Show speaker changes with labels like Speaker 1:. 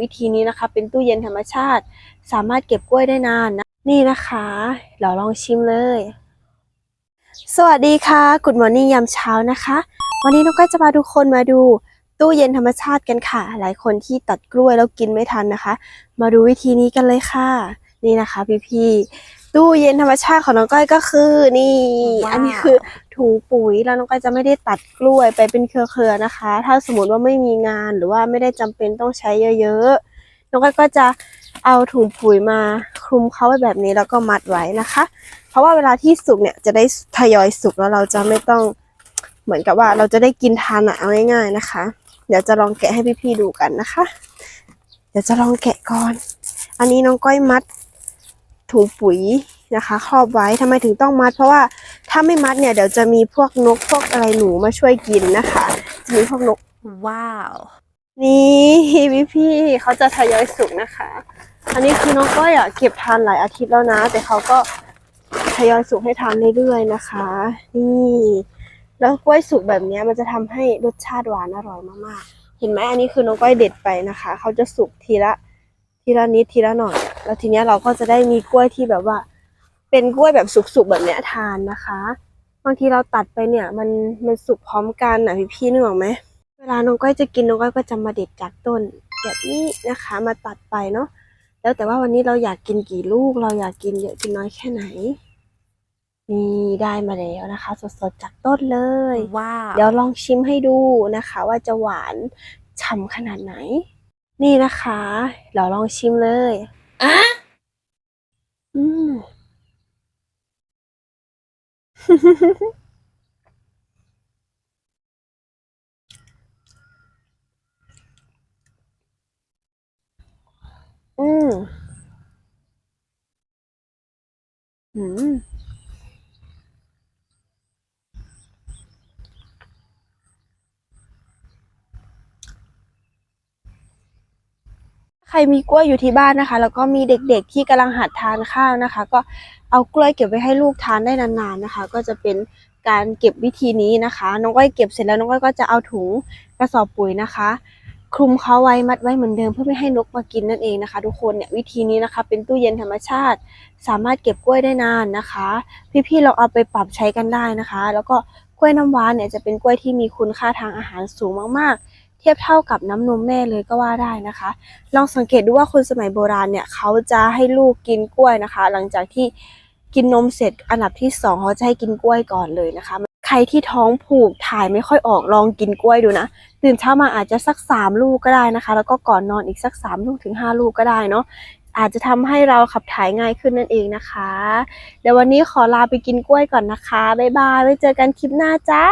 Speaker 1: วิธีนี้นะคะ เป็นตู้เย็นธรรมชาติ สามารถเก็บกล้วยได้นานนะ นี่นะคะ เราลองชิมเลย สวัสดีค่ะกุดมอร์นิ่งยามเช้านะคะ วันนี้น้องก้อยจะพาทุกคนมาดูตู้เย็นธรรมชาติกันค่ะ หลายคนที่ตัดกล้วยแล้วกินไม่ทันนะคะ มาดูวิธีนี้กันเลยค่ะ นี่นะคะพี่ๆตู้เย็นธรรมชาติของน้องก้อยก็คือนี่
Speaker 2: ว้าว
Speaker 1: อันนี้คือ ถุงปุ๋ยแล้วน้องก้อยจะไม่ได้ตัดกล้วยไปเป็นเครือๆนะคะ ถ้าสมมติว่าไม่มีงานหรือว่าไม่ได้จำเป็นต้องใช้เยอะๆ น้องก้อยก็จะเอาถุงปุ๋ยมาคลุมเขาไว้แบบนี้แล้วก็มัดไว้นะคะ เพราะว่าเวลาที่สุกเนี่ยจะได้ทยอยสุกแล้วเราจะไม่ต้องเหมือนกับว่าเราจะได้กินทานอะเอาง่ายๆนะคะ เดี๋ยวจะลองแกะให้พี่ๆดูกันนะคะ เดี๋ยวจะลองแกะก่อน อันนี้น้องก้อยมัดถุงปุ๋ยนะคะครอบไว้ทำไมถึงต้องมัด เพราะว่า ถ้าไม่มัดเนี่ยเดี๋ยวจะมีพวกนกพวกอะไรหนูมาช่วยกินนะคะ จะมีพวกนก
Speaker 2: ว้าว
Speaker 1: นี่พี่พี่ๆเขาจะทยอยสุกนะคะ อันนี้คือน้องก้อยอะเก็บทานหลายอาทิตย์แล้วนะ แต่เขาก็ทยอยสุกให้ทานเรื่อยๆนะคะ นี่แล้วกล้วยสุกแบบเนี้ยมันจะทำให้รสชาติหวานอร่อยมากๆ เห็นไหมอันนี้คือน้องก้อยเด็ดไปนะคะ เขาจะสุกทีละทีละนิดทีละหน่อย แล้วทีเนี้ยเราก็จะได้มีกล้วยที่แบบว่า เป็นกล้วยแบบสุกๆแบบเนี้ยทานนะคะ บางทีเราตัดไปเนี่ย มันมันสุกพร้อมกันอะพี่พี่ๆนึกออกไหมเวลาน้องก้อยจะกินน้องก้อยก็จะมาเด็ดจากต้น แบบนี้นะคะมาตัดไปเนาะแล้วแต่ว่าวันนี้เราอยากกินกี่ลูก เราอยากกินเยอะกินน้อยแค่ไหนนี่ได้มาแล้วนะคะ สดๆจากต้นเลย
Speaker 2: ว้าว
Speaker 1: เดี๋ยวลองชิมให้ดูนะคะ ว่าจะหวานฉ่ำขนาดไหน นี่นะคะ เราลองชิมเลยอะอืม อืมอืม รมีกล้วยอยู่ที่บ้านนะคะ แล้วก็มีเด็กๆที่กำลังหัดทานข้าวนะคะ ก็เอากล้วยเก็บไว้ให้ลูกทานได้นานๆนะคะ ก็จะเป็นการเก็บวิธีนี้นะคะ น้องก้อยเก็บเสร็จแล้วน้องก้อยก็จะเอาถุงกระสอบปุ๋ยนะคะ คลุมเขาไว้มัดไว้เหมือนเดิมเพื่อไม่ให้นกมากินนั่นเองนะคะ ทุกคนเนี่ยวิธีนี้นะคะ เป็นตู้เย็นธรรมชาติ สามารถเก็บกล้วยได้นานนะคะ พี่ๆเราเอาไปปรับใช้กันได้นะคะ แล้วก็กล้วยน้ำว้าเนี่ยจะเป็นกล้วยที่มีคุณค่าทางอาหารสูงมากๆ เทียบเท่ากับน้ำนมแม่เลยก็ว่าได้นะคะ ลองสังเกตดูว่าคนสมัยโบราณเนี่ยเขาจะให้ลูกกินกล้วยนะคะ หลังจากที่กินนมเสร็จอันดับที่สองเขาจะให้กินกล้วยก่อนเลยนะคะ ใครที่ท้องผูกถ่ายไม่ค่อยออกลองกินกล้วยดูนะตื่นเช้ามาอาจจะสักสามลูกก็ได้นะคะ แล้วก็ก่อนนอนอีกสักสามลูกถึงห้าลูกก็ได้เนาะอาจจะทำให้เราขับถ่ายง่ายขึ้นนั่นเองนะคะเดี๋ยววันนี้ขอลาไปกินกล้วยก่อนนะคะบ๊ายบายไว้เจอกันคลิปหน้าจ้า